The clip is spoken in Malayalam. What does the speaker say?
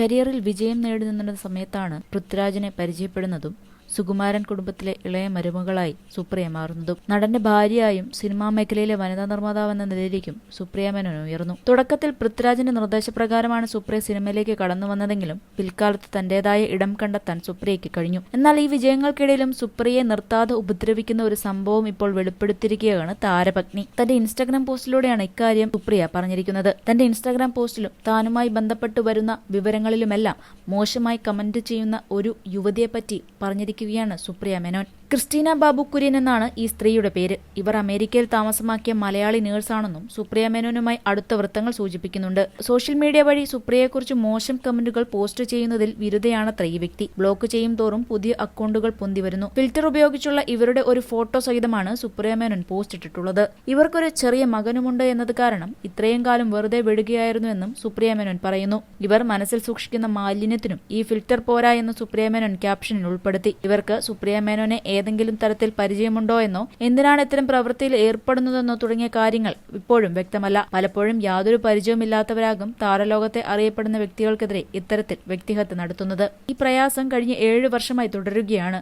കരിയറിൽ വിജയം നേടി നിന്നിരുന്ന സമയത്താണ് പൃഥ്വിരാജിനെ പരിചയപ്പെടുന്നതും സുകുമാരൻ കുടുംബത്തിലെ ഇളയ മരുമകളായി സുപ്രിയ മാറുന്നതും നടന്റെ ഭാര്യയായും സിനിമാ മേഖലയിലെ വനിതാ നിർമ്മാതാവ് എന്ന നിലയിലേക്കും സുപ്രിയ മേനോൻ ഉയർന്നു. തുടക്കത്തിൽ പൃഥ്വിരാജിന്റെ നിർദ്ദേശപ്രകാരമാണ് സുപ്രിയ സിനിമയിലേക്ക് കടന്നു വന്നതെങ്കിലും പിൽക്കാലത്ത് തന്റേതായ ഇടം കണ്ടെത്താൻ സുപ്രിയയ്ക്ക് കഴിഞ്ഞു. എന്നാൽ ഈ വിജയങ്ങൾക്കിടയിലും സുപ്രിയയെ നിർത്താതെ ഉപദ്രവിക്കുന്ന ഒരു സംഭവം ഇപ്പോൾ വെളിപ്പെടുത്തിയിരിക്കുകയാണ് താരപത്നി. തന്റെ ഇൻസ്റ്റാഗ്രാം പോസ്റ്റിലൂടെയാണ് ഇക്കാര്യം സുപ്രിയ പറഞ്ഞിരിക്കുന്നത്. തന്റെ ഇൻസ്റ്റാഗ്രാം പോസ്റ്റിലും താനുമായി ബന്ധപ്പെട്ട് വരുന്ന വിവരങ്ങളിലുമെല്ലാം മോശമായി കമന്റ് ചെയ്യുന്ന ഒരു യുവതിയെപ്പറ്റി പറഞ്ഞിരിക്കുകയാണ് സുപ്രിയ മേനോൻ. ക്രിസ്റ്റീന ബാബു കുര്യൻ എന്നാണ് ഈ സ്ത്രീയുടെ പേര്. ഇവർ അമേരിക്കയിൽ താമസമാക്കിയ മലയാളി നേഴ്സാണെന്നും സുപ്രിയ മേനോനുമായി അടുത്ത വൃത്തങ്ങൾ സൂചിപ്പിക്കുന്നുണ്ട്. സോഷ്യൽ മീഡിയ വഴി സുപ്രിയയെക്കുറിച്ച് മോശം കമന്റുകൾ പോസ്റ്റ് ചെയ്യുന്നതിൽ വിരുദ്ധയാണത്ര ഈ വ്യക്തി. ബ്ലോക്ക് ചെയ്യും തോറും പുതിയ അക്കൗണ്ടുകൾ പൊന്തി വരുന്നു. ഫിൽറ്റർ ഉപയോഗിച്ചുള്ള ഇവരുടെ ഒരു ഫോട്ടോ സഹിതമാണ് സുപ്രിയ മേനോൻ പോസ്റ്റ് ഇട്ടിട്ടുള്ളത്. ഇവർക്കൊരു ചെറിയ മകനുമുണ്ട് എന്നത് കാരണം ഇത്രയും കാലം വെറുതെ വിടുകയായിരുന്നു എന്നും സുപ്രിയ മേനോൻ പറയുന്നു. ഇവർ മനസ്സിൽ സൂക്ഷിക്കുന്ന മാലിന്യത്തിനും ഈ ഫിൽറ്റർ പോരാ എന്ന് സുപ്രിയ മേനോൻ ക്യാപ്ഷനിൽ ഉൾപ്പെടുത്തി. ഇവർക്ക് സുപ്രിയ മേനോനെ ഏതെങ്കിലും തരത്തിൽ പരിചയമുണ്ടോ എന്നോ എന്തിനാണ് ഇത്തരം പ്രവൃത്തിയിൽ ഏർപ്പെടുന്നതെന്നോ തുടങ്ങിയ കാര്യങ്ങൾ ഇപ്പോഴും വ്യക്തമല്ല. പലപ്പോഴും യാതൊരു പരിചയമില്ലാത്തവരാകും താരലോകത്തെ അറിയപ്പെടുന്ന വ്യക്തികൾക്കെതിരെ ഇത്തരത്തിൽ വ്യക്തിഹത്യ നടത്തുന്നത്. ഈ പ്രയാസം കഴിഞ്ഞ ഏഴ് വർഷമായി തുടരുകയാണ്.